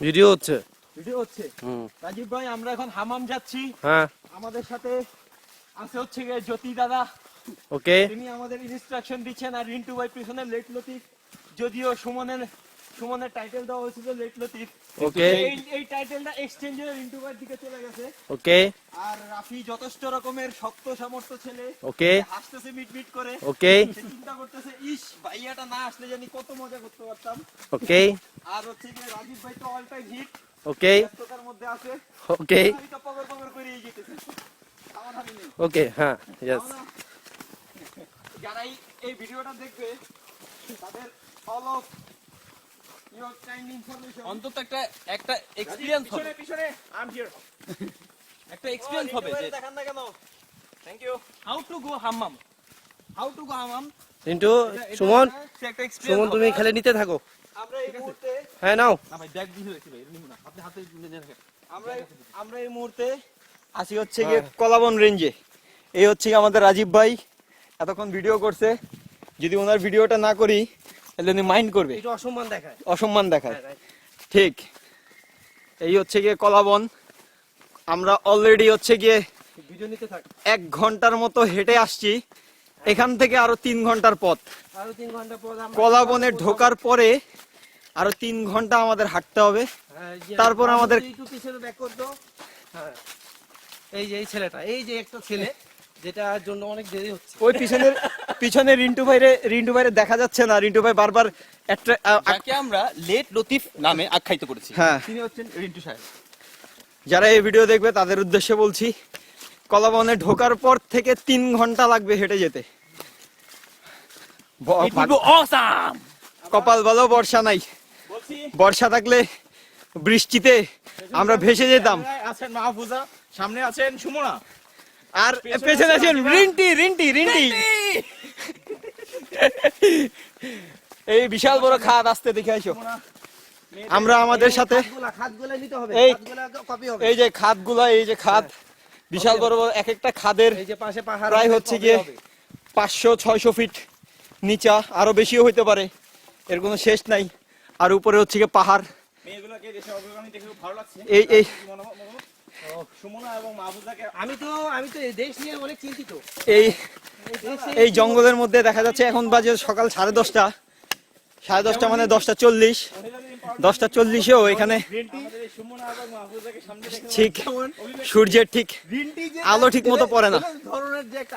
Video হচ্ছে। Video হচ্ছে। রাজীব ভাই আমরা এখন হামাম যাচ্ছি। হ্যাঁ। আমাদের সাথে আছে হচ্ছে গিয়ে জ্যোতি দাদা। ওকে। তিনি আমাদের ইনস্ট্রাকশন দিচ্ছেন আর রিন্টু ভাই পিছনে লেট লতিফ। যদিও সুমনের সুমনের টাইটেল দেওয়া হয়েছিল লেট লতিফ। ওকে। এই এই টাইটেলটা এক্সচেঞ্জে রিন্টু ভাইয়ের দিকে চলে গেছে। ওকে। আর রাফি যথেষ্ট রকমের শক্ত সামর্থ্য ছেলে। ওকে। হাসতেছে মিট মিট করে। ওকে। চিন্তা করতেছে ইস ভাইয়াটা না আসলে জানি কত মজা করতে পারতাম। ওকে। আর হচ্ছে কি রাজীব ভাই তো অল টাইম হিট ওকে ব্যস্ততার মধ্যে আছে। ওকে আমি তো পগর পগর করে যেতেছে আমার হাতে নেই। ওকে হ্যাঁ যারা এই- এই ভিডিওটা দেখবে তাদের all of your kind information অন্তত একটা একটা এক্সপিরিয়েন্স হবে পিছনে পিছনে আই এম হিয়ার একটা এক্সপিরিয়েন্স হবে যে দেখান না কেন। Thank you how to go Hammam how to গো হাম্মাম কিন্তু সুমন একটা সুমন এক্সপিরিয়েন্স তুমি খেলে নিতে থাকো। আমরা এই মুহূর্তে হ্যাঁ নাও। না ভাই ব্যাগ দিয়ে রেখেছি ভাই নিব না। আপনি হাতে নিয়ে রাখেন আমরা আমরা এই মুহূর্তে আসি হচ্ছে গিয়ে কলাবন রেঞ্জে। এই হচ্ছে আমাদের রাজীব ভাই এতক্ষণ ভিডিও করছে। যদি ওনার ভিডিওটা না করি তাহলে উনি মাইন্ড করবে। অসম্মান দেখায়। অসম্মান দেখায়। ঠিক। এই হচ্ছে গিয়ে কলাবন। আমরা অলরেডি হচ্ছে গিয়ে ভিডিও নিতে থাক। এক ঘণ্টার মতো হেঁটে আসছি। এখান থেকে আরও তিন ঘণ্টার পথ। আরও তিন ঘণ্টা পর আমরা- কলাবনে ঢোকার পরে আরও তিন ঘণ্টা আমাদের হাঁটতে হবে। হ্যাঁ, তারপর আমাদের- হ্যাঁ এই যে এই ছেলেটা এই যে একটা ছেলে যেটার জন্য অনেক দেরি হচ্ছে। ওই পিছনের পিছনে রিন্টু ভাইরে রিন্টু ভাইরে দেখা যাচ্ছে না। রিন্টু ভাই বারবার যাকে আমরা লেট লতিফ নামে আখ্যায়িত করেছি। হ্যাঁ। তিনি হচ্ছেন রিন্টু সাহেব। যারা এই ভিডিও দেখবে তাদের উদ্দেশ্যে বলছি কলাবনে ঢোকার পর থেকে তিন ঘণ্টা লাগবে হেঁটে যেতে। কপাল ভালো বর্ষা নাই। বর্ষা থাকলে বৃষ্টিতে আমরা ভেসে যেতাম। আছেন মাহফুজা সামনে আছেন সুমনা। আর পেছনে আছেন রিন্টি রিন্টি রিন্টি। এই বিশাল বড় খাদ আসতে দেখে আইসো আমরা আমাদের সাথে খাতগুলা খাতগুলা এই- খাতগুলা এই যে খাদগুলা এই যে খাদ বিশাল বড় বড় এক একটা খাদের যে পাশে পাহাড় প্রায় হচ্ছে গিয়ে পাঁচশো ছয়শো ফিট নিচা আরও বেশিও হইতে পারে। এর কোনো শেষ নাই। আর উপরে হচ্ছে গিয়ে পাহাড়। আমি তো আমি তো দেশ নিয়ে অনেক চিন্তিত। এই এই এই জঙ্গলের মধ্যে দেখা যাচ্ছে এখন বাজে সকাল সাড়ে দশটা। সাড়ে দশটা মানে দশটা চল্লিশ। দশটা চল্লিশেও এখানে ঠিক সূর্যের ঠিক আলো ঠিক মতো পড়ে না।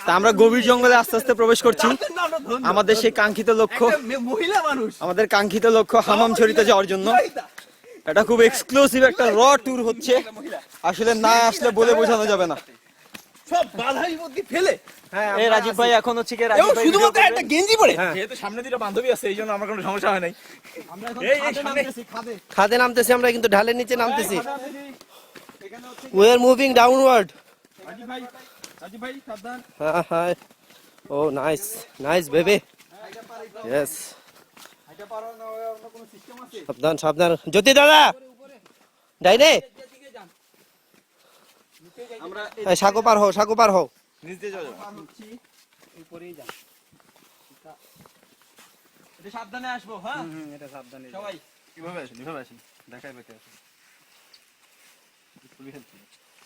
তা আমরা গভীর জঙ্গলে আস্তে আস্তে প্রবেশ করছি। আমাদের সেই কাঙ্ক্ষিত লক্ষ্য মহিলা মানুষ। আমাদের কাঙ্ক্ষিত লক্ষ্য হামাম ছড়িতে যাওয়ার জন্য। এটা খুব এক্সক্লুসিভ একটা র ট্যুর হচ্ছে। আসলে না আসলে বলে বোঝানো যাবে না। সব বাধা বিপত্তি ফেলে। হ্যাঁ এই রাজীব ভাই এখন হচ্ছে কি রাজীব ভাই শুধুমাত্র একটা গেঞ্জি পরে। হ্যাঁ। যেহেতু সামনে দুটো বান্ধবী আছে এই জন্য আমার কোনো সমস্যা হয় নাই। আমরা এখন খাদে নামতেছি, খাদে। খাদে নামতেছি আমরা কিন্তু ঢালের নিচে নামতেছি। We are moving downward Rajib ভাই রাজীব ভাই সাবধান। হ্যাঁ হ্যাঁ। Oh nice nice baby yes হাইটা পার না অন্য কোনো সিস্টেম আছে? সাবধান সাবধান। জ্যোতি দাদা! ডাইনে। আমরা এই সাঁকো পার হও সাগো পার হও। সাবধানে আসব হ্যাঁ? এটা সাবধানে সবাই। কীভাবে আসেন কীভাবে আসেন? দেখাই বেঁকে আসেন।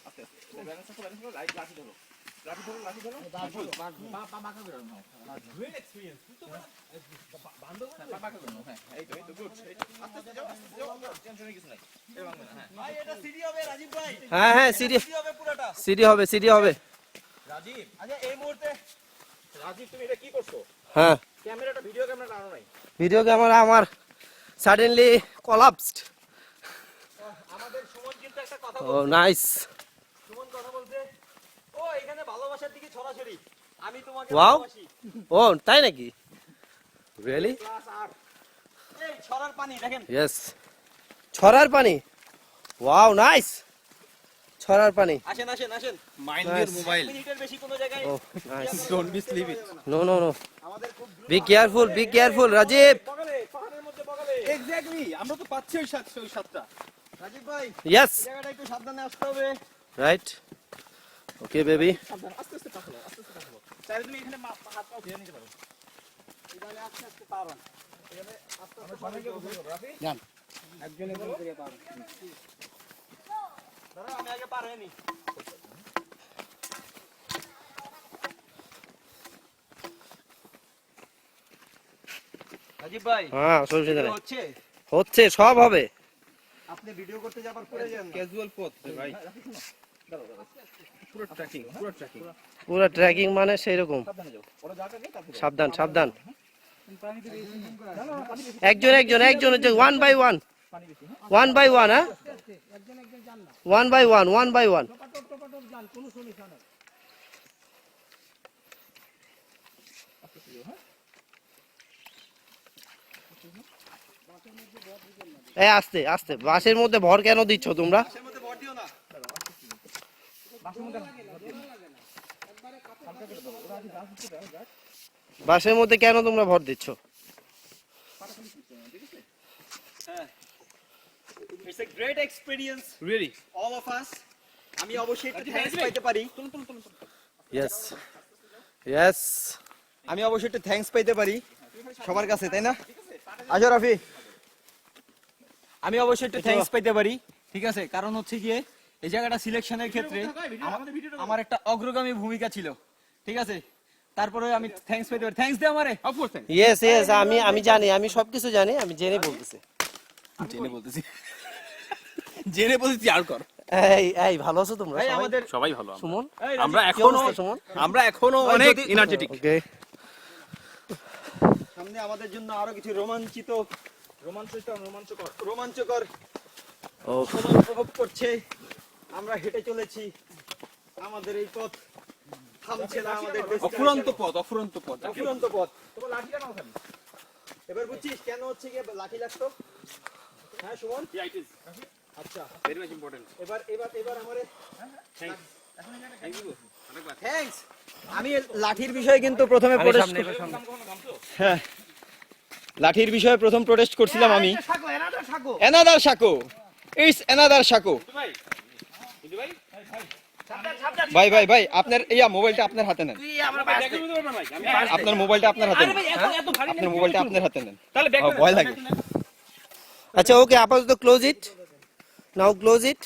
আস্তে আস্তে। ব্যালেন্স করো ব্যালেন্স করো লাইট লাঠি ধরো। হ্যাঁ ভাঙবে না হ্যাঁ সিডি হবে রাজীব ভাই। হ্যাঁ হ্যাঁ সিডি সিডি হবে সিডি হবে রাজীব আচ্ছা এই মুহূর্তে রাজীব তুমি এটা কি করছ? হ্যাঁ। ক্যামেরাটা ভিডিও ক্যামেরাটা আনো নাই। ভিডিও ক্যামেরা আমার সাডেনলি কলাপসড আমাদের সুমন কিন্তু একটা কথা ও নাইস সুমন কথা বলছে। এখানে ভালোবাসার দিকে ছড়াছড়ি আমি তোমাকে Wow. ও তাই নাকি? রিয়েলি এই ছড়ার পানি দেখেন। ইয়েস ছড়ার পানি? ওয়াও নাইস ছড়ার পানি। আসেন আসেন আসেন। মাইন্ড. মোবাইল মিনিটের বেশি কোনো জায়গায় ও nice don't be slip it no. No no আমাদের খুব be careful be careful Rajib বগলে পাহাড়ের মধ্যে বগলে এক্স্যাক্টলি আমরা তো পাচ্ছি ওই সাত ওই সাতটা। রাজীব ভাই ইয়েস জায়গাটা একটু সাবধানে আসতে হবে। রাইট ওকে বেবি আস্তে আস্তে পাঠালো আস্তে আস্তে পাঠালো চাইলে তুমি এখানে হাত পাও ধুয়ে নিতে পারো এখানে আস্তে আস্তে পারন এখানে আস্তে আস্তে পানি যান দাঁড়াও, আমি আগে পার হয়ে রাজীব ভাই হ্যাঁ সবজি হচ্ছে? হচ্ছে সব হবে। আপনি ভিডিও করতে যাবার পরে যান। ক্যাজুয়াল পথ ভাই। পুরো ট্র্যাকিং পুরো ট্র্যাকিং ট্রেকিং মানে সেই রকম সাবধানে সাবধান। একজন একজন একজন one by one one by one হ্যাঁ? One by one one by one এই আস্তে আস্তে বাসের মধ্যে ভর কেন দিচ্ছ তোমরা বাসের মধ্যে ভর দিও না। বাসের মধ্যে কেন তোমরা ভর দিচ্ছ? It's a great experience, really all of us. আমি অবশ্যই একটু থ্যাঙ্কস পাইতে পারি। ইয়েস ইয়েস আমি অবশ্যই একটু থ্যাঙ্কস পাইতে পারি সবার কাছে তাই না? আজর রাফি। আমি অবশ্যই একটু থ্যাঙ্কস পাইতে পারি ঠিক আছে? কারণ হচ্ছে গিয়ে এই জায়গাটা সিলেকশনের ক্ষেত্রে আমার একটা অগ্রগামী ভূমিকা ছিল। ঠিক আছে? তারপরে আমি থ্যাঙ্কস পাইতে পারি। থ্যাঙ্কস দে আমারে। অফকোর্স ইয়েস ইয়েস আমি আমি জানি আমি সবকিছু জানি আমি জেনে বলতেছি। জেনে বলতেছি। জেনে বলতেছি আর কর। এই এই ভালো আছো তোমরা? সবাই? আমাদের সবাই ভালো সুমন? আমরা এখনও সুমন? আমরা এখনও অনেক এনার্জেটিক ওকে সামনে আমাদের জন্য আরও কিছু রোমাঞ্চিত রোমাঞ্চিত রোমাঞ্চকর রোমাঞ্চকর ও সময় উপভোগ করছে। আমরা হেঁটে চলেছি। আমাদের এই পথ থামছে না আমাদের অফুরন্ত পথ অফুরন্ত পথ। অফুরন্ত পথ। তোমার লাঠিটা নাও খালি এবার বুঝছিস কেন হচ্ছে গিয়ে লাঠি লাগতো? হ্যাঁ সুমন? আচ্ছা। Very much important. এবার এবার এবার আমারে। থ্যাঙ্কস আমি লাঠির বিষয়ে কিন্তু প্রথমে প্রোটেস্ট হ্যাঁ। লাঠির বিষয়ে প্রথম প্রোটেস্ট করছিলাম আমি। এনাদার শাকো ইটস এনাদার শাকো ভাই ভাই ভাই ভাই ভাই আপনার ইয়া মোবাইলটা আপনার হাতে নেন। আপনার মোবাইলটা আপনার হাতে নেন। আপনার মোবাইলটা আপনার হাতে নেন। তাহলে ভয় লাগে। আচ্ছা ওকে আপাতত ক্লোজ ইট নাও ক্লোজ ইট